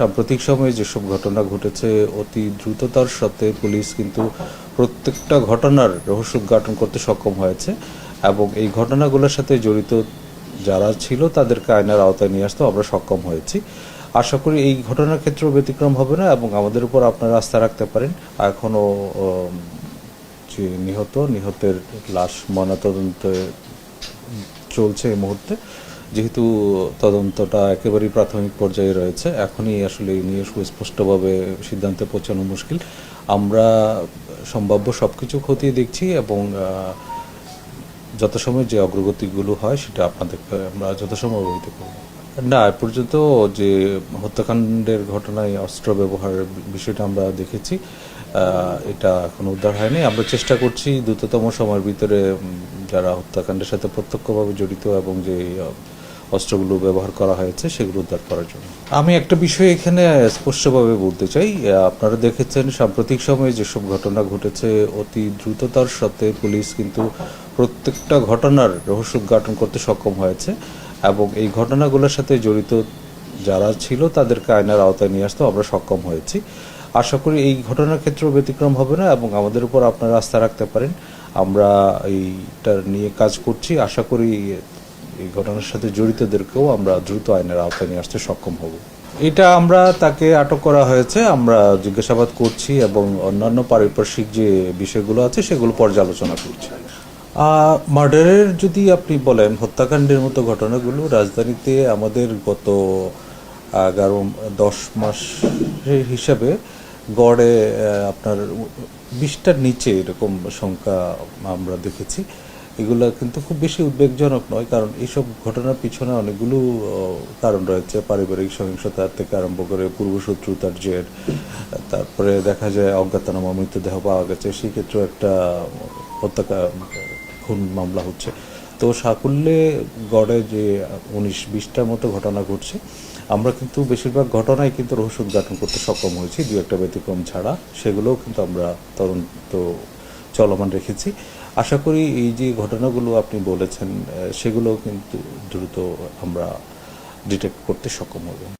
সাম্প্রতিক সময়ে যেসব ঘটনা ঘটেছে, অতি দ্রুততার সাথে পুলিশ কিন্তু প্রত্যেকটা ঘটনার রহস্য উদ্ঘাটন করতে সক্ষম হয়েছে এবং এই ঘটনাগুলোর সাথে জড়িত যারা ছিল তাদেরকে আইনের আওতায় নিয়ে আসতেও আমরা সক্ষম হয়েছি। আশা করি এই ঘটনার ক্ষেত্রেও ব্যতিক্রম হবে না এবং আমাদের উপর আপনারা আস্থা রাখতে পারেন। এখনও যে নিহত, নিহতের লাশ ময়নাতদন্তে চলছে এই মুহূর্তে। যেহেতু তদন্তটা একেবারেই প্রাথমিক পর্যায়ে রয়েছে এখনই আসলে এই নিয়ে সুস্পষ্টভাবে সিদ্ধান্তে পৌঁছানো মুশকিল। আমরা সম্ভাব্য সব কিছু খতিয়ে দেখছি এবং আহ, যথাসময়ে যে অগ্রগতিগুলো হয় সেটা আপনাদেরকে আমরা যথাসময় অবহিত করব। না এ পর্যন্ত যে হত্যাকাণ্ডের ঘটনায় অস্ত্র ব্যবহারের বিষয়টা আমরা দেখেছি এটা এখন উদ্ধার হয়নি। আমরা চেষ্টা করছি দ্রুততম সময়ের ভিতরে যারা হত্যাকাণ্ডের সাথে প্রত্যক্ষভাবে জড়িত এবং যে অস্ত্রগুলো ব্যবহার করা হয়েছে, সেগুলো উদ্ধার করার জন্য। আমি একটা বিষয় এখানে স্পষ্টভাবে বলতে চাই। আপনারা দেখেছেন, সাম্প্রতিক সময়ে যেসব ঘটনা ঘটেছে, অতি দ্রুততার সাথে পুলিশ কিন্তু প্রত্যেকটা ঘটনার রহস্য উদ্ঘাটন করতে সক্ষম হয়েছে এবং এই ঘটনাগুলোর সাথে জড়িত যারা ছিল, তাদেরকে আয়নার আওতায় নিয়ে আসতেও আমরা সক্ষম হয়েছি। আশা করি এই ঘটনার ক্ষেত্রেও ব্যতিক্রম হবে না এবং আমাদের উপর আপনারা আস্থা রাখতে পারেন। আমরা এইটা নিয়ে কাজ করছি। আশা করি এই ঘটনার সাথে জড়িতদেরকেও আমরা দ্রুত আইনের আওতায় নিয়ে আসতে সক্ষম হব। এটা আমরা তাকে আটক করা হয়েছে। আমরা জিজ্ঞাসাবাদ করছি এবং অন্যান্য পারিপার্শ্বিক যে বিষয়গুলো আছে সেগুলো পর্যালোচনা করছি। মার্ডারের যদি আপনি বলেন হত্যাকাণ্ডের মতো ঘটনাগুলো রাজধানীতে আমাদের গত এগারো, দশ মাসের হিসাবে গড়ে আপনার বিশটার নিচে এরকম সংখ্যা আমরা দেখেছি। এগুলো কিন্তু খুব বেশি উদ্বেগজনক নয়, কারণ এইসব ঘটনার পিছনে অনেকগুলো কারণ রয়েছে। পারিবারিক সহিংসতা থেকে আরম্ভ করে পূর্বশত্রুতার জের, তারপরে দেখা যায় অজ্ঞাতনামা, মৃতদেহ পাওয়া গেছে। সেক্ষেত্রেও একটা হত্যা, খুন মামলা হচ্ছে। তো সাকুল্যে গড়ে যে উনিশ বিশটার মতো ঘটনা ঘটছে, আমরা কিন্তু বেশিরভাগ ঘটনায় কিন্তু রহস্য উদ্ঘাটন করতে সক্ষম হয়েছি। দু একটা ব্যতিক্রম ছাড়া সেগুলোও কিন্তু আমরা তদন্ত চলমান রেখেছি। আশা করি এই যে ঘটনাগুলো আপনি বলেছেন সেগুলো কিন্তু দ্রুত আমরা ডিটেক্ট করতে সক্ষম হব।